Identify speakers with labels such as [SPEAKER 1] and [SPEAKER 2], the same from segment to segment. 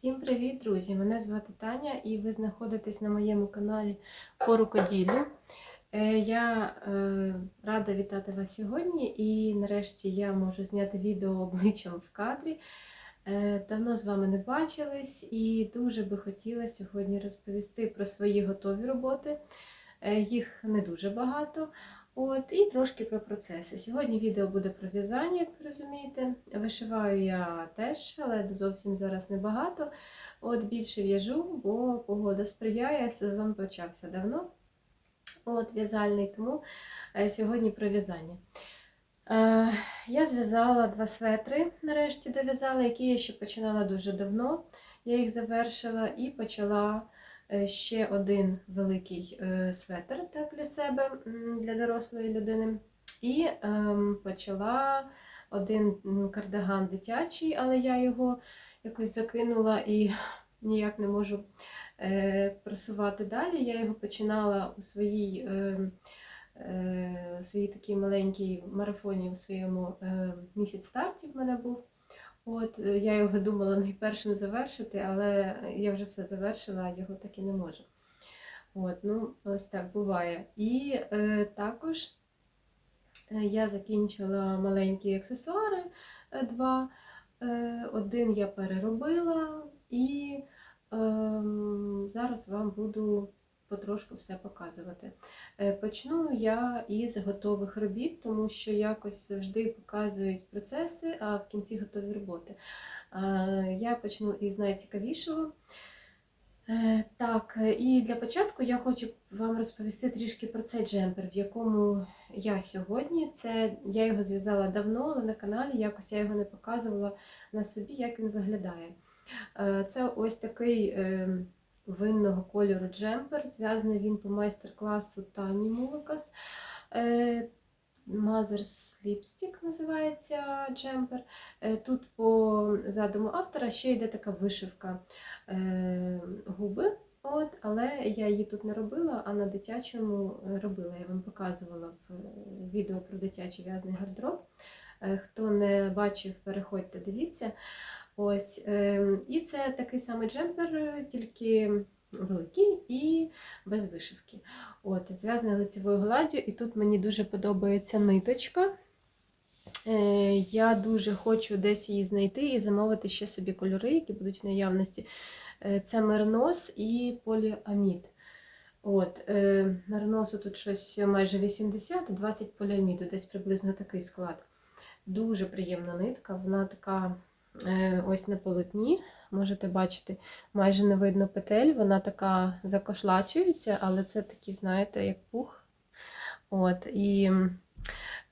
[SPEAKER 1] Всім привіт, друзі! Мене звати Таня і ви знаходитесь на моєму каналі по рукоділлю. Е, Я е, рада вітати вас сьогодні і нарешті я можу зняти відео обличчям в кадрі. Е, Давно з вами не бачились і дуже би хотіла сьогодні розповісти про свої готові роботи. Їх не дуже багато. От, і трошки про процеси. Сьогодні відео буде про в'язання, як ви розумієте. Вишиваю я теж, але зовсім зараз небагато. От більше в'яжу, бо погода сприяє, сезон почався давно. От в'язальний, тому е, сьогодні про в'язання. Е, Я зв'язала два светри, нарешті дов'язала, які я ще починала дуже давно. Я їх завершила і почала ще один великий е, светр так, для себе, для дорослої людини. І ем, почала один кардиган дитячий, але я його якось закинула і ніяк не можу е, просувати далі. Я його починала у своїй. Е, е, своїй такій маленькій марафоні у своєму е, місяць стартів в мене був. От, е, я його думала найпершим завершити, але я вже все завершила, його так і не можу. От, ну, ось так буває. І е, також е, я закінчила маленькі аксесуари е, два. Е, один я переробила, і ем, зараз вам буду потрошку все показувати. Е, Почну я із готових робіт, тому що якось завжди показують процеси, а в кінці готові роботи. Я почну із найцікавішого. Е, Так, і для початку я хочу вам розповісти трішки про цей джемпер, в якому я сьогодні. Це я його зв'язала давно, але на каналі якось я його не показувала на собі, як він виглядає. Е, Це ось такий е, винного кольору джемпер. Зв'язаний він по майстер-класу Тані Мулакас. Е, Mother's Lipstick називається джемпер. Е, Тут по задуму автора ще йде така вишивка е, губи. От, але я її тут не робила, а на дитячому робила. Я вам показувала в відео про дитячий в'язний гардероб. Хто не бачив, переходьте, дивіться. Ось, е, і це такий самий джемпер, е, тільки великий і без вишивки. От, зв'язаний лицевою гладдю, і тут мені дуже подобається ниточка. Е, Я дуже хочу десь її знайти і замовити ще собі кольори, які будуть в наявності. Е, Це мернос і поліамід. От, мерносу тут щось майже 80, 20 поліаміду, десь приблизно такий склад. Дуже приємна нитка, вона така ось на полотні. Можете бачити, майже не видно петель, вона така закошлачується, але це такі, знаєте, як пух. От, і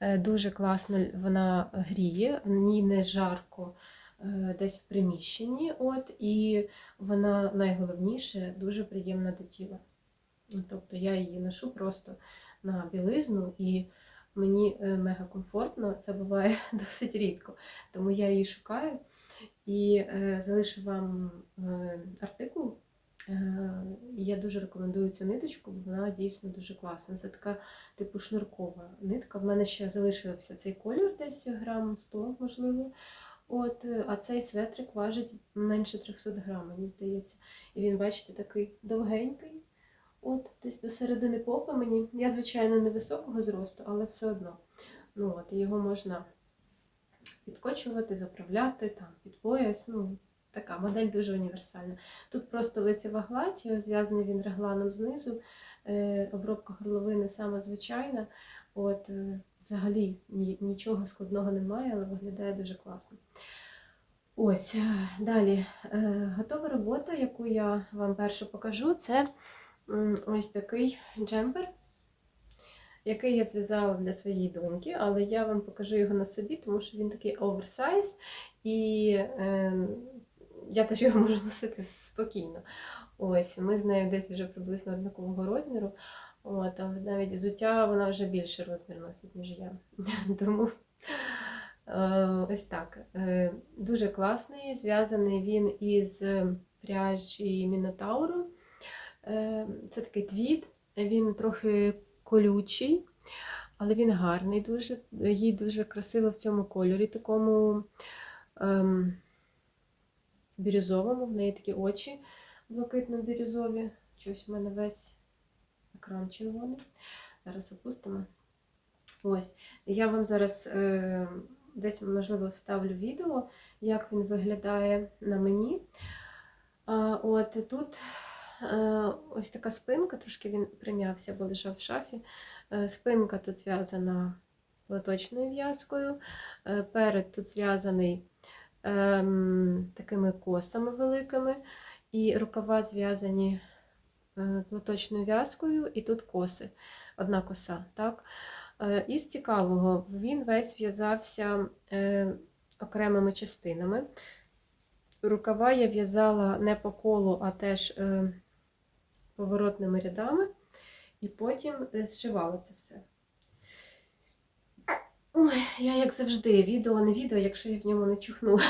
[SPEAKER 1] е, дуже класно вона гріє, в ній не жарко е, десь в приміщенні. От, і вона найголовніше дуже приємна до тіла. Тобто я її ношу просто на білизну і мені е, мега комфортно, це буває досить рідко. Тому я її шукаю і е, залишу вам е, артикул. Е, я дуже рекомендую цю ниточку, бо вона дійсно дуже класна. Це така типу шнуркова нитка. В мене ще залишився цей колір, десь грам 100, можливо. От, а цей светрик важить менше 300 грам, мені здається. І він, бачите, такий довгенький. От, десь до середини попи мені. Я, звичайно, невисокого зросту, але все одно. Ну, от, його можна підкочувати, заправляти там, під пояс. Ну, така модель дуже універсальна. Тут просто лицева гладь, зв'язаний він регланом знизу, е, обробка горловини сама звичайна. От, е, взагалі ні, нічого складного немає, але виглядає дуже класно. Ось, е, далі. Е, готова робота, яку я вам першу покажу, це ось такий джемпер, який я зв'язала для своєї доньки, але я вам покажу його на собі, тому що він такий оверсайз, і е, я теж його можу носити спокійно. Ось, ми з нею десь вже приблизно однакового розміру. От, але навіть взуття вона вже більше розмір носить, ніж я. Тому е, ось так. Е, Дуже класний. Зв'язаний він із пряжі Мінотауру. Е, Це такий твіт, він трохи колючий, але він гарний дуже. Їй дуже красиво в цьому кольорі, такому ем, бірюзовому, в неї такі очі блакитно-бірюзові. Щось в мене весь екран червоний. Зараз опустимо. Ось, я вам зараз е, десь, можливо, вставлю відео, як він виглядає на мені. А, от тут ось така спинка, трошки він прим'явся, бо лежав в шафі. Е, спинка тут зв'язана латочною в'язкою. Е, перед тут зв'язаний ем, такими косами великими, і рукава зв'язані е, платочною в'язкою, і тут коси, одна коса. Так? Е, Із цікавого, він весь в'язався е, окремими частинами. Рукава я в'язала не по колу, а теж е, поворотними рядами, і потім е, зшивала це все. Ой, я як завжди, відео не відео, якщо я в ньому не чухну.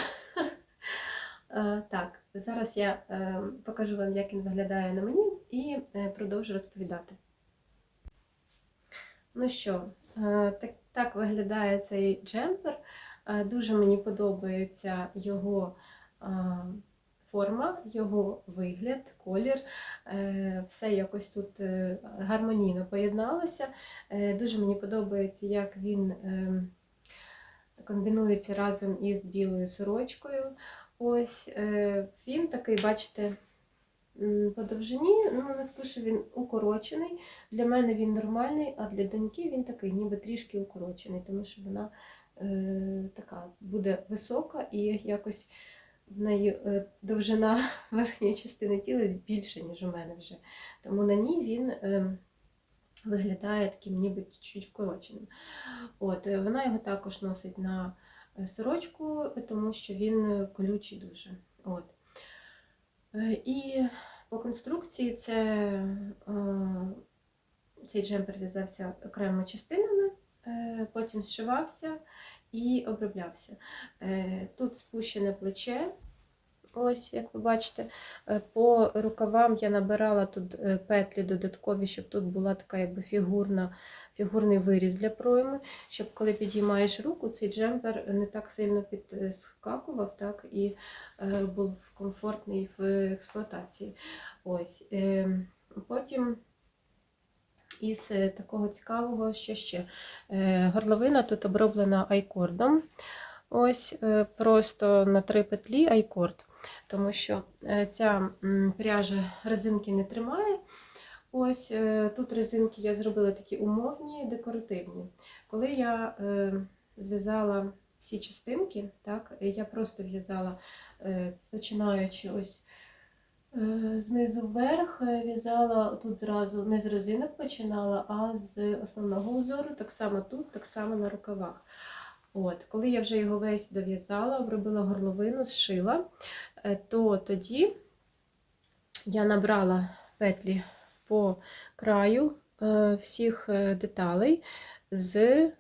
[SPEAKER 1] Е, Так, зараз я е, покажу вам, як він виглядає на мені, і продовжу розповідати. Ну що, так, так виглядає цей джемпер. Дуже мені подобається його форма, його вигляд, колір. Е, Все якось тут е, гармонійно поєдналося. Е, Дуже мені подобається, як він е, комбінується разом із білою сорочкою. Ось він такий, бачите, по довжині, ну не скажу, він укорочений. Для мене він нормальний, а для доньки він такий, ніби трішки укорочений, тому що вона е, така буде висока і якось в неї е, довжина верхньої частини тіла більше, ніж у мене вже. Тому на ній він е, виглядає таким ніби чуть вкороченим. От, е, вона його також носить на е, сорочку, тому що він колючий дуже. От. І по конструкції це, цей джемпер в'язався окремими частинами, потім зшивався і оброблявся. Е, Тут спущене плече. Ось, як ви бачите, Е, по рукавам я набирала тут е, петлі додаткові, щоб тут була така якби фігурна, фігурний виріз для пройми, щоб коли підіймаєш руку, цей джемпер не так сильно підскакував, так, і був комфортний в експлуатації. Ось. е, Потім із е, такого цікавого, що ще. Е, Горловина тут оброблена айкордом. Ось е, просто на три петлі айкорд, тому що ця пряжа резинки не тримає. Ось тут резинки я зробила такі умовні, декоративні. Коли я зв'язала всі частинки, так, я просто в'язала, починаючи ось знизу вверх, е, в'язала тут зразу не з резинок починала, а з основного узору, так само тут, так само на рукавах. От, коли я вже його весь дов'язала, обробила горловину, зшила, е, то тоді я набрала петлі по краю е, всіх е, деталей з е,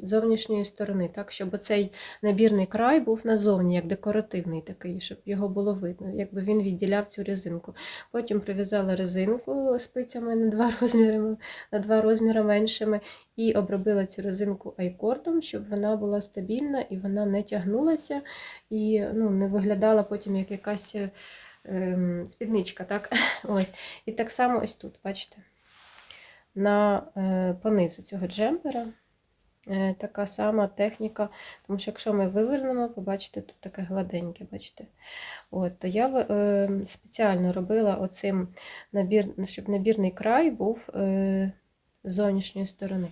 [SPEAKER 1] зовнішньої сторони, так, щоб оцей набірний край був назовні, як декоративний такий, щоб його було видно, якби він відділяв цю резинку. Потім прив'язала резинку спицями на два розміри, на два розміри меншими і обробила цю резинку айкордом, щоб вона була стабільна і вона не тягнулася і ну, не виглядала потім як якась ем, спідничка. Так? Ось. І так само ось тут, бачите, на е, понизу цього джемпера. Е, Така сама техніка, тому що якщо ми вивернемо, побачите, тут таке гладеньке, бачите. От, то я е, спеціально робила оцим набір, щоб набірний край був е, з зовнішньої сторони.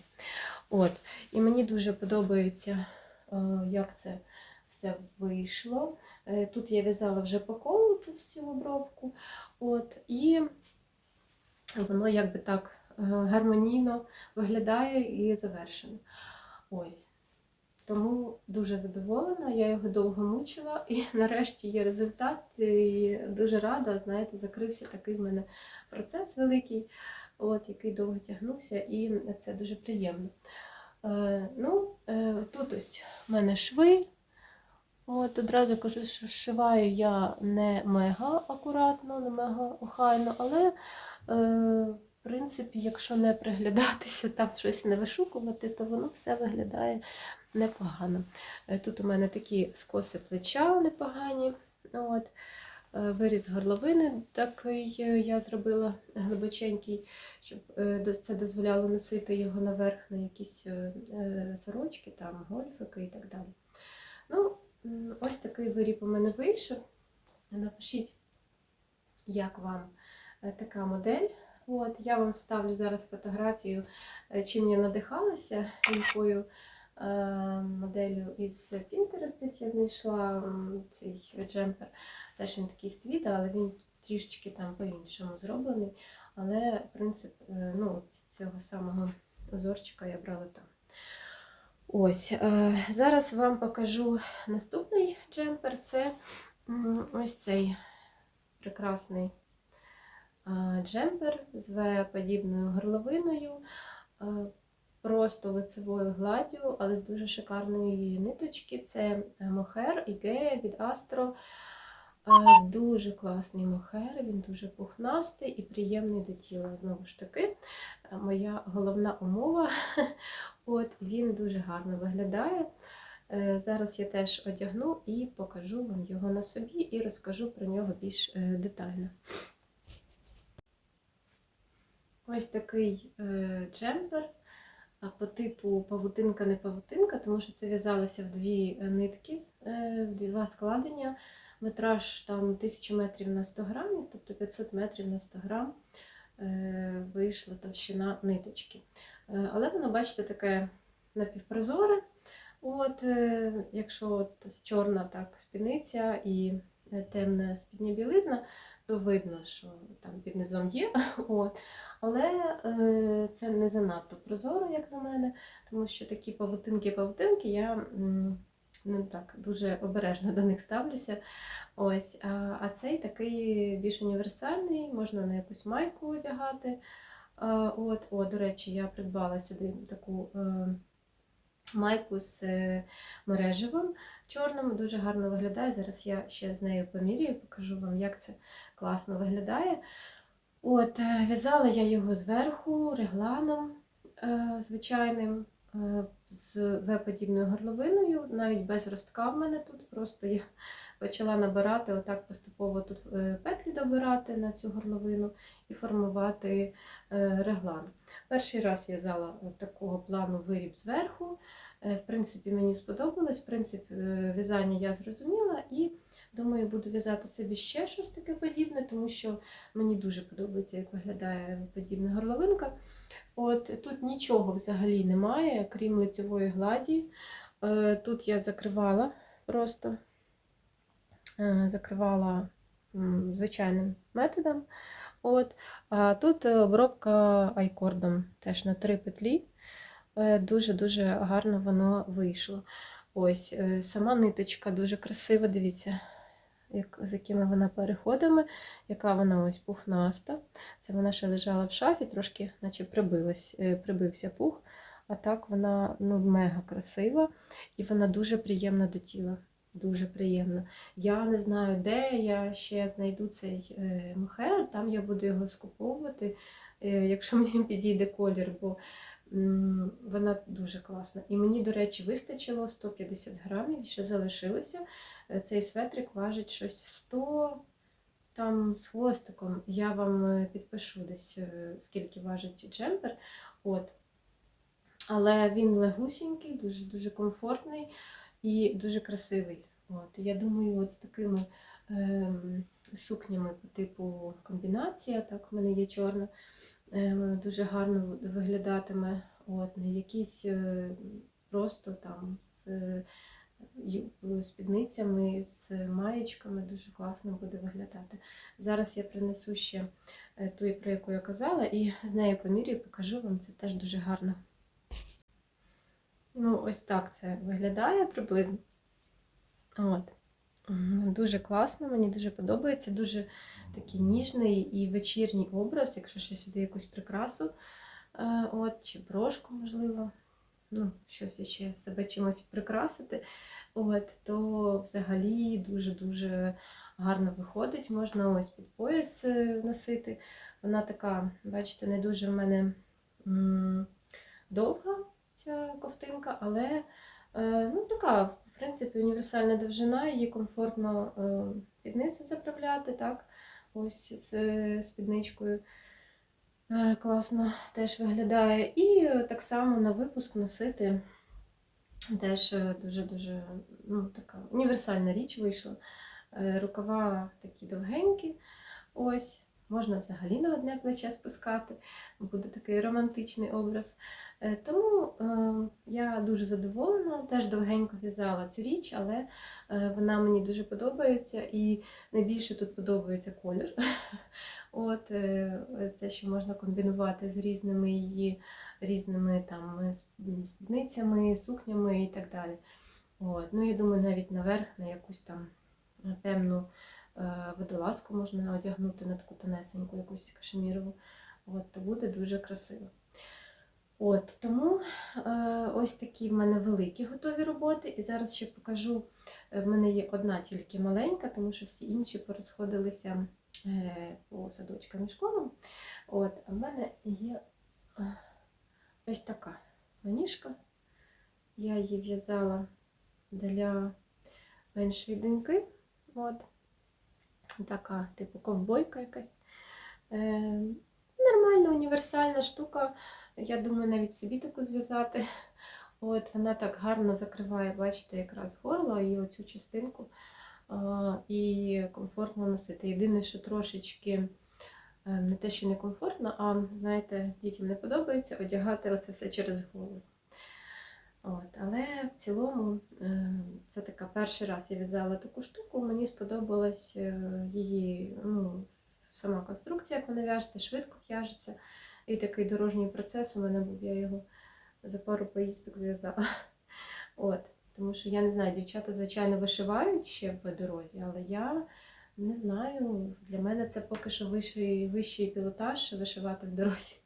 [SPEAKER 1] От, і мені дуже подобається, е, як це все вийшло. Е, Тут я в'язала вже по колу цю всю обробку. От, і воно якби так е, гармонійно виглядає і завершено. Ось. Тому дуже задоволена, я його довго мучила, і нарешті є результат. І дуже рада, знаєте, закрився такий в мене процес великий, от, який довго тягнувся, і це дуже приємно. Е, ну, е, тут ось в мене шви. От одразу кажу, що шиваю я не мега акуратно, не мега охайно, але, е, в принципі, якщо не приглядатися, там щось не вишукувати, то воно все виглядає непогано. Е, Тут у мене такі скоси плеча непогані. От. Е, Виріз горловини такий е, я зробила глибоченький, щоб це дозволяло носити його наверх на якісь сорочки, там, гольфики і так далі. Ну, ось такий виріб у мене вийшов. Напишіть, як вам така модель. От, я вам вставлю зараз фотографію, е, чим я надихалася, якою е, моделлю із Pinterest десь я знайшла цей джемпер. Теж він такий з але він трішечки там по-іншому зроблений. Але принцип е, ну, цього самого узорчика я брала там. Ось, е, зараз вам покажу наступний джемпер. Це ось цей прекрасний джемпер з В-подібною горловиною, просто лицевою гладдю, але з дуже шикарної ниточки. Це е, мохер Ігея від Astro. Дуже класний мохер, він дуже пухнастий і приємний до тіла. Знову ж таки, е, моя головна умова. От він дуже гарно виглядає. Е, Зараз я теж одягну і покажу вам його на собі і розкажу про нього більш детально. Ось такий е, джемпер по типу павутинка не павутинка, тому що це в'язалося в дві е, нитки, е, в два складення. Метраж там 1000 метрів на 100 грамів, тобто 500 метрів на 100 грам вийшла товщина ниточки. Але воно, бачите, таке напівпрозоре. От, якщо от чорна так спідниця і темна спідня білизна, видно, що там під низом є. От. Але е, це не занадто прозоро, як на мене, тому що такі павутинки-павутинки я ну, так, дуже обережно до них ставлюся. Ось, а, а цей такий більш універсальний, можна на якусь майку одягати. От, о, до речі, я придбала сюди таку е, майку з е, мереживом чорним, дуже гарно виглядає. Зараз я ще з нею поміряю, покажу вам, як це класно виглядає. От, е, в'язала я його зверху регланом е, звичайним, е, з В-подібною горловиною, навіть без ростка в мене тут. Просто я почала набирати, отак поступово тут е, петлі добирати на цю горловину і формувати е, реглан. Перший раз в'язала такого плану виріб зверху. Е, В принципі, мені сподобалось. Принцип в'язання я зрозуміла і думаю, буду в'язати собі ще щось таке подібне, тому що мені дуже подобається, як виглядає подібна горловинка. От тут нічого взагалі немає, крім лицевої гладі. Е, Тут я закривала просто е, закривала звичайним методом. От. А тут обробка айкордом теж на три петлі. Е, Дуже-дуже гарно воно вийшло. Ось сама ниточка дуже красива, дивіться, як, з якими вона переходами, яка вона ось пухнаста. Це вона ще лежала в шафі, трошки наче прибилась, е, прибився пух. А так вона ну, мега красива і вона дуже приємна до тіла. Дуже приємно. Я не знаю, де я ще знайду цей е, мохер, там я буду його скуповувати, е, якщо мені підійде колір, бо вона дуже класна. І мені, до речі, вистачило 150 грамів, ще залишилося. Е, Цей светрик важить щось 100 там з хвостиком. Я вам е, підпишу десь, е, скільки важить джемпер. От. Але він легусінький, дуже, дуже комфортний і дуже красивий. От. Я думаю, от з такими ем, сукнями по типу комбінація, так, в мене є чорна, ем, дуже гарно виглядатиме. От, якісь е, просто там е, ю- спідницями, з маєчками дуже класно буде виглядати. Зараз я принесу ще е, ту, про яку я казала, і з нею поміряю, покажу вам, це теж дуже гарно. Ну, ось так це виглядає приблизно. От. Дуже класно, мені дуже подобається. Дуже такий ніжний і вечірній образ, якщо ще сюди якусь прикрасу, е, от, чи брошку, можливо, ну, щось ще себе чимось прикрасити, от, то взагалі дуже-дуже гарно виходить. Можна ось під пояс е, носити. Вона така, бачите, не дуже в мене довга ця ковтинка, але е, ну, така, в принципі, універсальна довжина, її комфортно е, під низ заправляти, так, ось з спідничкою. Е, Класно теж виглядає. І е, так само на випуск носити теж е, дуже-дуже ну, така універсальна річ вийшла. Рукава такі довгенькі. Ось, можна взагалі на одне плече спускати, буде такий романтичний образ. Тому я дуже задоволена, теж довгенько в'язала цю річ, але вона мені дуже подобається і найбільше тут подобається колір. От е, це, що можна комбінувати з різними її різними там е, спідницями, сукнями і так далі. От. Ну, я думаю, навіть наверх на якусь там е, темну водолазку можна одягнути на таку тонесеньку, якусь кашемірову. От, то буде дуже красиво. От, тому е, ось такі в мене великі готові роботи. І зараз ще покажу. В мене є одна тільки маленька, тому що всі інші порозходилися по садочкам і школам. От, а в мене є е, ось така маніжка. Я її в'язала для меншої доньки. От. Така, типу, ковбойка якась. Е, нормальна, універсальна штука. Я думаю, навіть собі таку зв'язати. От, вона так гарно закриває, бачите, якраз горло і оцю частинку. І комфортно носити. Єдине, що трошечки е, не те, що не комфортно, а знаєте, дітям не подобається одягати оце все через голову. От, але в цілому е, це така перший раз я в'язала таку штуку. Мені сподобалась е, її ну, сама конструкція, як вона в'яжеться, швидко в'яжеться. І такий дорожній процес у мене був, я його за пару поїздок зв'язала. От, тому що я не знаю, дівчата, звичайно, вишивають ще в дорозі, але я не знаю, для мене це поки що вищий, вищий пілотаж вишивати в дорозі.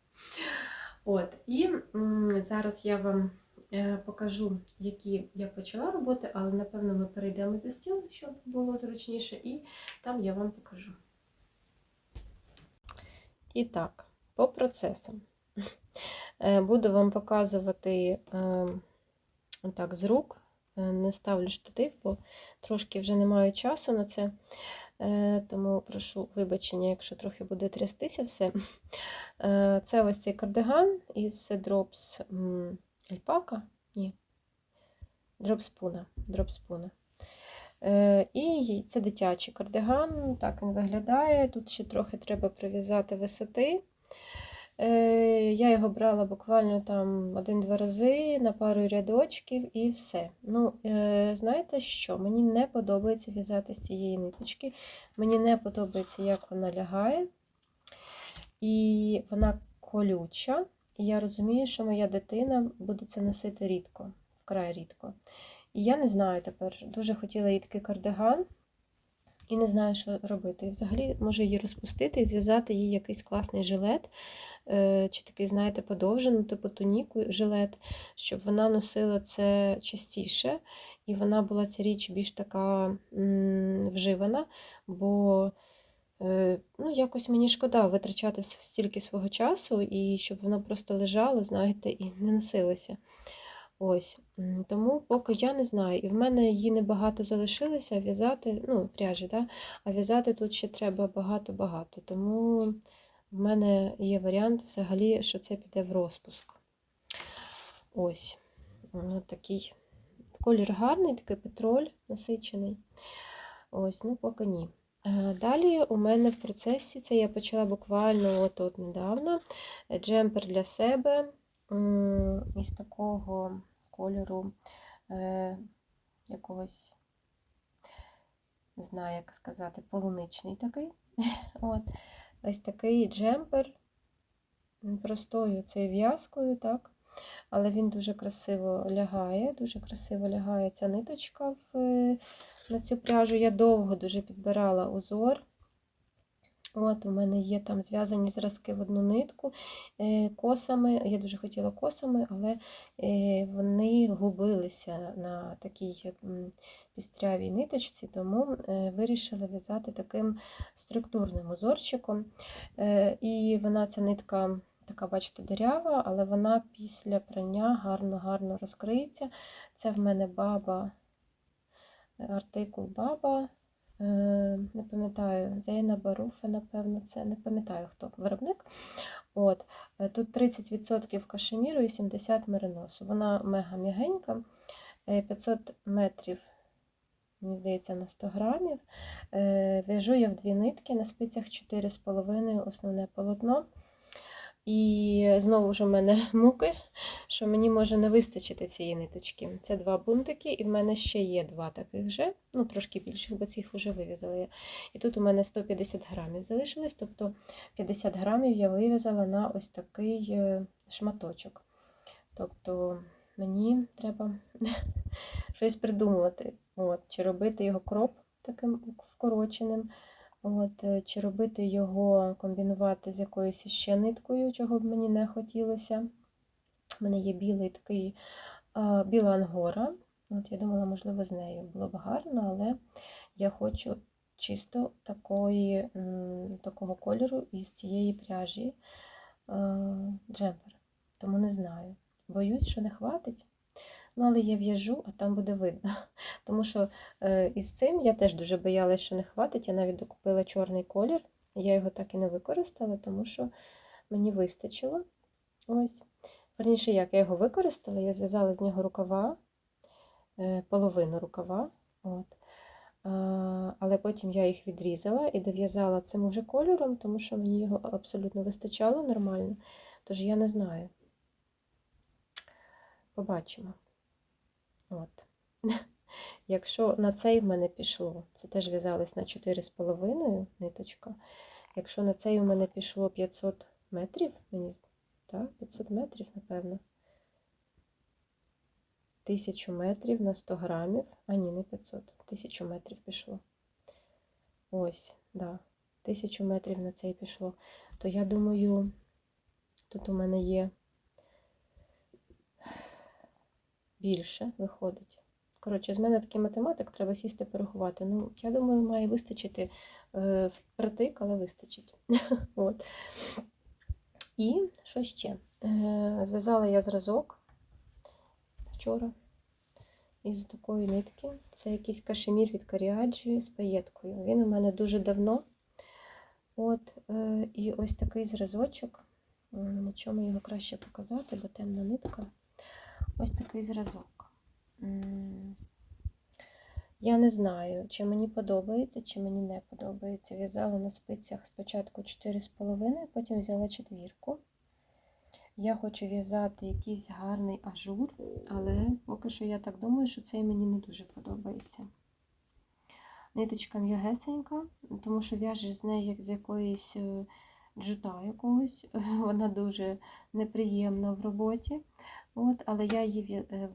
[SPEAKER 1] От, і м, зараз я вам е, покажу, які я почала роботи, але напевно ми перейдемо за стіл, щоб було зручніше, і там я вам покажу. І так, по процесам. Е, Буду вам показувати е, так, з рук. Е, Не ставлю штатив, бо трошки вже не маю часу на це. Е, Тому прошу вибачення, якщо трохи буде трястися все. Е, Це ось цей кардиган із Drops Альпака. Ні. Дропспуна. Дропспуна. І це дитячий кардиган. Так він виглядає. Тут ще трохи треба прив'язати висоти. Е, Я його брала буквально там один-два рази на пару рядочків і все. Ну, е, знаєте що? Мені не подобається в'язати з цієї ниточки. Мені не подобається, як вона лягає. І вона колюча. І я розумію, що моя дитина буде це носити рідко, вкрай рідко. І я не знаю тепер, дуже хотіла їй такий кардиган, і не знаю, що робити. І взагалі можу її розпустити і зв'язати їй якийсь класний жилет, е, чи такий, знаєте, подовжений, типу туніку жилет, щоб вона носила це частіше, і вона була ця річ більш така м, вживана, бо е, ну, якось мені шкода витрачати стільки свого часу, і щоб воно просто лежало, знаєте, і не носилося. Ось, тому поки я не знаю. І в мене її небагато залишилося, в'язати, ну, пряжі, да? а в'язати тут ще треба багато-багато. Тому в мене є варіант взагалі, що це піде в розпуск. Ось. Ось такий колір гарний, такий петроль насичений. Ось, ну поки ні. Е, Далі у мене в процесі це я почала буквально от от недавно джемпер для себе із такого кольору е, якогось, не знаю, як сказати, полуничний такий. От. Ось такий джемпер простою цією в'язкою, так? Але він дуже красиво лягає, дуже красиво лягає ця ниточка в, е, на цю пряжу. Я довго дуже підбирала узор. От, у мене є там зв'язані зразки в одну нитку е, косами. Я дуже хотіла косами, але е, вони губилися на такій пістрявій ниточці, тому е, вирішила в'язати таким структурним узорчиком. І вона ця нитка. Така, бачите, дирява, але вона після прання гарно-гарно розкриється. Це в мене баба, артикул баба Не пам'ятаю, Зейна Баруфа, напевно, це не пам'ятаю, хто виробник. От. е, Тут 30% кашеміру і 70 мериносу. Вона мега м'ягенька, е, 500 метрів, мені здається, на 100 грамів. Е, В'яжу я в дві нитки, на спицях 4,5 основне полотно. І знову ж у мене муки, що мені може не вистачити цієї ниточки. Це два бунтики, і в мене ще є два таких же, ну трошки більших, бо цих вже вив'язала я. І тут у мене 150 грамів залишилось, тобто 50 грамів я вив'язала на ось такий е, шматочок. Тобто мені треба щось придумувати. От, Чи робити його кроп таким вкороченим, От, е, чи робити його, комбінувати з якоюсь ще ниткою, чого б мені не хотілося. У мене є білий такий біла ангора. От Я думала, можливо, з нею було б гарно, але я хочу чисто такої, такого кольору із цієї пряжі джемпер. Тому не знаю. Боюсь, що не хватить. Ну, але я в'яжу, а там буде видно. Тому що е, із цим я теж дуже боялась, що не хватить. Я навіть докупила чорний колір. Я його так і не використала, тому що мені вистачило. Ось. Верніше, як я його використала, я зв'язала з нього рукава, е, половину рукава. От. Але потім я їх відрізала і дов'язала цим уже кольором, тому що мені його абсолютно вистачало нормально. Тож я не знаю. Побачимо. От. Якщо на цей в мене пішло, це теж в'язалось на 4,5 ниточка. Якщо на цей у мене пішло 500 метрів, мені так, 500 метрів, напевно. 1000 метрів на 100 грамів. А ні, не 500, 1000 метрів пішло. Ось, да, 1000 метрів на цей пішло. То я думаю, тут у мене є більше виходить. Коротше, з мене такий математик, треба сісти порахувати. Ну, я думаю, має вистачити е, впритик, але вистачить. От. І що ще? Е, зв'язала я зразок вчора із такої нитки. Це якийсь кашемір від Каріаджі з паєткою. Він у мене дуже давно. От, е, і ось такий зразочок. На чому його краще показати, бо темна нитка. Ось такий зразок. Я не знаю, чи мені подобається, чи мені не подобається. В'язала на спицях спочатку 4,5, потім взяла четвірку. Я хочу в'язати якийсь гарний ажур, але поки що я так думаю, що цей мені не дуже подобається. Ниточка м'ягесенька, тому що в'яжеш з нею як з якоїсь е, джута якогось. Вона дуже неприємна в роботі. От, але я її е,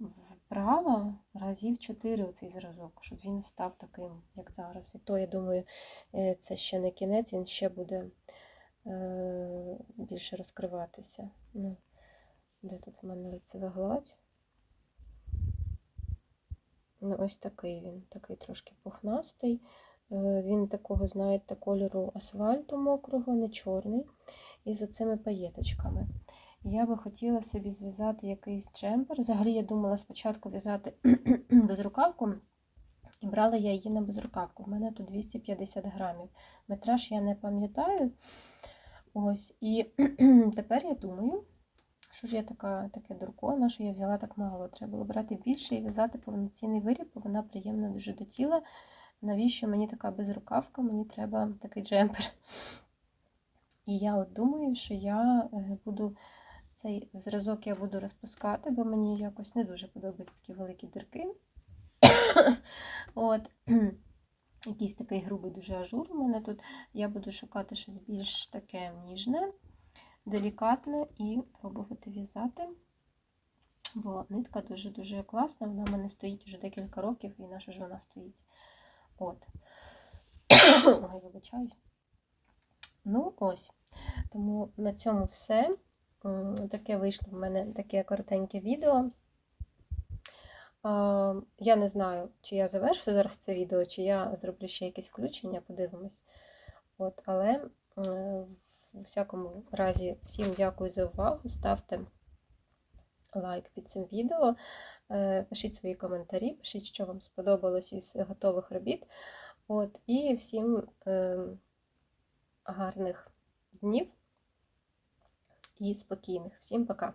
[SPEAKER 1] вбрала разів 4 оцей зразок, щоб він став таким, як зараз. І то, я думаю, е, це ще не кінець, він ще буде е, більше розкриватися. Ну, де тут в мене лицева гладь? Ну, ось такий він, такий трошки пухнастий. Він такого, знаєте, кольору асфальту мокрого, не чорний, і з оцими паєточками. Я би хотіла собі зв'язати якийсь джемпер. Взагалі я думала спочатку в'язати безрукавку, і брала я її на безрукавку. В мене тут 250 грамів. Метраж я не пам'ятаю. Ось, і тепер я думаю, що ж я така, таке дурко, що я взяла так мало. Треба було брати більше і в'язати повноцінний виріб, бо вона приємна дуже до тіла. Навіщо мені така безрукавка? Мені треба такий джемпер. І я от думаю, що я е, буду цей зразок я буду розпускати, бо мені якось не дуже подобаються такі великі дірки. От. Якийсь такий грубий дуже ажур у мене тут. Я буду шукати щось більш таке ніжне, делікатне і пробувати в'язати. Бо нитка дуже-дуже класна, вона в мене стоїть вже декілька років, і наша ж вона стоїть. От. Ой, вибачаюсь. Ну, ось. Тому на цьому все. М, Таке вийшло в мене таке коротеньке відео. Я не знаю, чи я завершу зараз це відео, чи я зроблю ще якесь включення, подивимось. От, але е, в всякому разі, всім дякую за увагу. Ставте лайк під цим відео. Е, Пишіть свої коментарі, пишіть, що вам сподобалось із готових робіт. От, і всім е, гарних днів і спокійних. Всім пока!